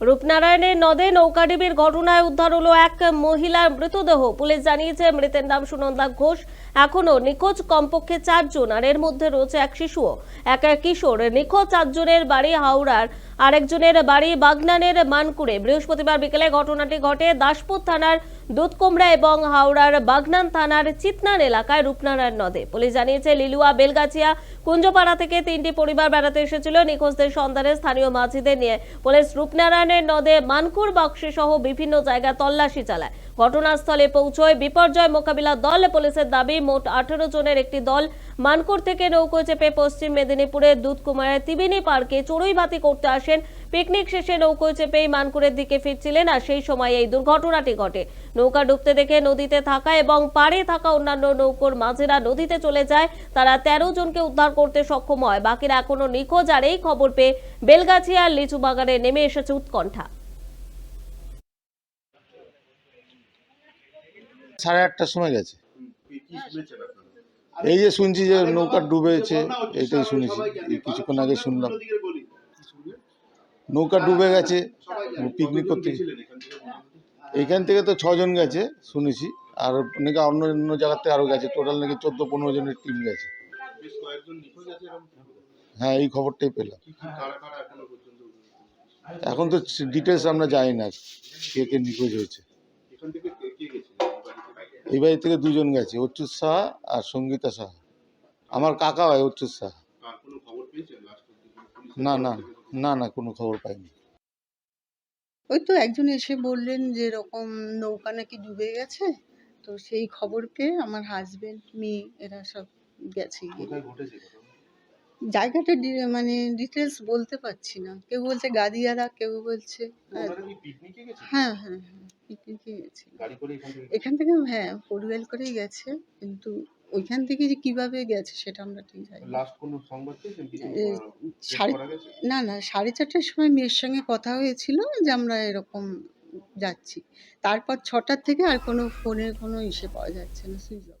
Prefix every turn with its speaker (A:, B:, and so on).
A: রূপনারায়ণের নদে নৌকাডিবির ঘটনায় উদ্ধার হলো এক মহিলার মৃতদেহ। পুলিশ জানিয়েছে, মৃতের নাম সুনন্দা ঘোষ। এখনও নিখোঁজ কমপক্ষে চারজন, আর এর মধ্যে রয়েছে এক শিশুও। এক কিশোর, নিখোঁজ চারজনের বাড়ি হাওড়ার, আরেকজনের বাড়ি বাগনানের মানকুড়ে। বৃহস্পতিবার বিকেলে ঘটনাটি ঘটে দাসপুর থানার দুধকুমড়া এবং হাওড়ার বাগনান থানার চিতনান এলাকায় রূপনারায়ণ নদে। পুলিশ জানিয়েছে, লিলুয়া, বেলগাছিয়া, কুঞ্জপাড়া থেকে তিনটি পরিবার বেড়াতে এসেছিল। নিখোঁজদের সন্ধানে স্থানীয় মাঝিদের নিয়ে পুলিশ রূপনারায়ণের নদে মানকুর বক্সি সহ বিভিন্ন জায়গা তল্লাশি চালায়। ঘটনাস্থলে পৌঁছয়। বিপর্যয় মোকাবিলা দল, পুলিশের দাবি, মোট আঠেরো জনের একটি দল মানকুর থেকে নৌকো চেপে পশ্চিম মেদিনীপুরের দুধকুমারের তিবিনি পার্কে চড়ুইভাতি করতে আসেন। পিকনিক শেষে নৌকো চেপেই মানকুরের দিকে ফিরছিলেন আর সেই সময় এই দুর্ঘটনাটি ঘটে। নৌকা ডুবতে দেখে নদীতে থাকা এবং পাড়ে থাকা অন্যান্য নৌকোর মাঝেরা নদীতে চলে যায়। তারা তেরো জনকে উদ্ধার করতে সক্ষম হয়। বাকিরা এখনও নিখোঁজ আর এই খবর পেয়ে বেলগাছিয়ার লিচু বাগানে নেমে এসেছে উৎকণ্ঠা।
B: সাড়ে আটটার সময় গেছে। এই যে শুনছি যে নৌকা ডুবেছে এইটাই শুনেছি। কিছুক্ষণ আগে শুনলাম। নৌকা ডুবে গেছে পিকনিক করতে। এইখান থেকে তো ছজন গেছে শুনেছি। আর নাকি অন্য অন্য জায়গাতে আরও গেছে। টোটাল নাকি চোদ্দ পনেরো জনের টিম গেছে। হ্যাঁ এই খবরটাই পেলাম। এখন তো ডিটেলস আমরা জানি না কে কে নিখোঁজ হয়েছে। এই বাড়ি থেকে দুজন গেছে অচ্যুত সাহা আর সঙ্গীতা সাহা। আমার কাকা হয় অচ্যুত সাহা। না না না না কোনো খবর পাইনি।
C: ওই তো একজন এসে বললেন যে এরকম নৌকা নাকি ডুবে গেছে তো সেই খবর পেয়ে আমার হাজবেন্ড মেয়ে এরা সব গেছে জায়গাটা ডি- মানে ডিটেলস বলতে পারছি না। কেউ বলছে গাদিয়ারা কেউ বলছে হ্যাঁ হ্যাঁ হ্যাঁ হ্যাঁ। পিকনিকে গেছে এখান থেকে? হ্যাঁ পরিবার করেই গেছে কিন্তু ওইখান থেকে যে কীভাবে গেছে সেটা আমরা ঠিক জানি না। না না সাড়ে চারটার সময় মেয়ের সঙ্গে কথা হয়েছিল যে আমরা এরকম যাচ্ছি। তারপর ছটার থেকে আর কোনো ফোনের কোনো ইসে পাওয়া যাচ্ছে না। Switch off